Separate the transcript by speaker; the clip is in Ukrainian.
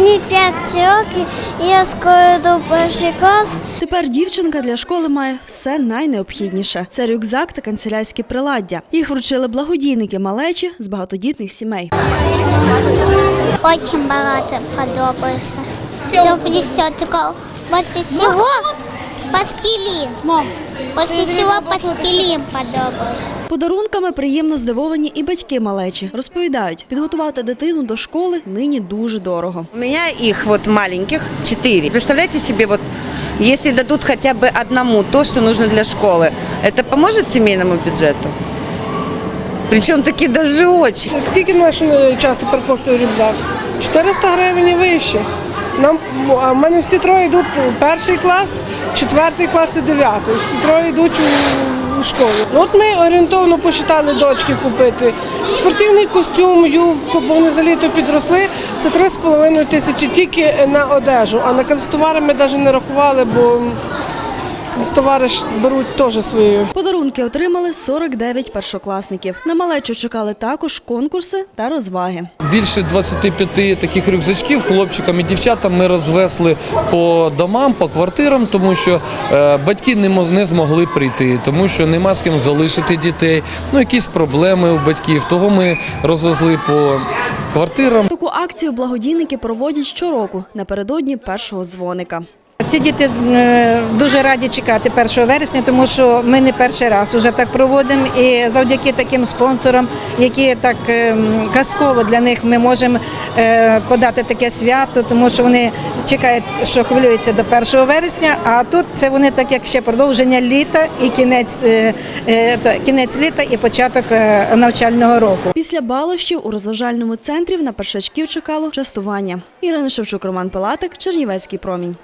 Speaker 1: Мені 5 років, я скоро йду в перший клас.
Speaker 2: Тепер дівчинка для школи має все найнеобхідніше: це рюкзак та канцелярські приладдя. Їх вручили благодійники малечі з багатодітних сімей.
Speaker 1: Дуже багато подобається. Все присетиков. Больше всего паскилин. Больше всего паскилин подобається.
Speaker 2: Подарунками приємно здивовані і батьки малечі. Розповідають, підготувати дитину до школи нині дуже дорого.
Speaker 3: У меня их вот маленьких четыре. Представляете себе, вот если дадут хотя бы одному то, что нужно для школы, это поможет семейному бюджету? Причем таки даже очень.
Speaker 4: Скільки наш е, час тепер коштує рюкзак? 400 гривень і вище. Нам, в мене всі троє йдуть у перший клас, четвертий клас і дев'ятий. Всі троє йдуть у, у школу. Ну, От ми орієнтовно посчитали дочки купити спортивний костюм, юбку, бо вони за літо підросли. Це 3,5 тисячі тільки на одежу. А на канцтовари ми навіть не рахували, бо канцтовари ж беруть теж свої.
Speaker 2: Подарунки отримали 49 першокласників. На малечу чекали також конкурси та розваги.
Speaker 5: Більше 25 таких рюкзачків хлопчикам і дівчатам ми розвезли по домам, по квартирам, тому що е, батьки не змогли прийти, тому що нема з ким залишити дітей. Ну, якісь проблеми у батьків. Того ми розвезли по квартирам.
Speaker 2: Таку акцію благодійники проводять щороку напередодні першого дзвоника.
Speaker 6: Ці діти е, дуже раді чекати 1 вересня, тому що ми не перший раз вже так проводимо. І завдяки таким спонсорам, які так е, казково для них ми можемо е, подати таке свято, тому що вони чекають, що хвилюються до 1 вересня. А тут це вони так як ще продовження літа і кінець, кінець літа і початок навчального року.
Speaker 2: Після балощів у розважальному центрі на першачків чекало частування. Ірина Шевчук, Роман Пилатик, Чернівецький промінь.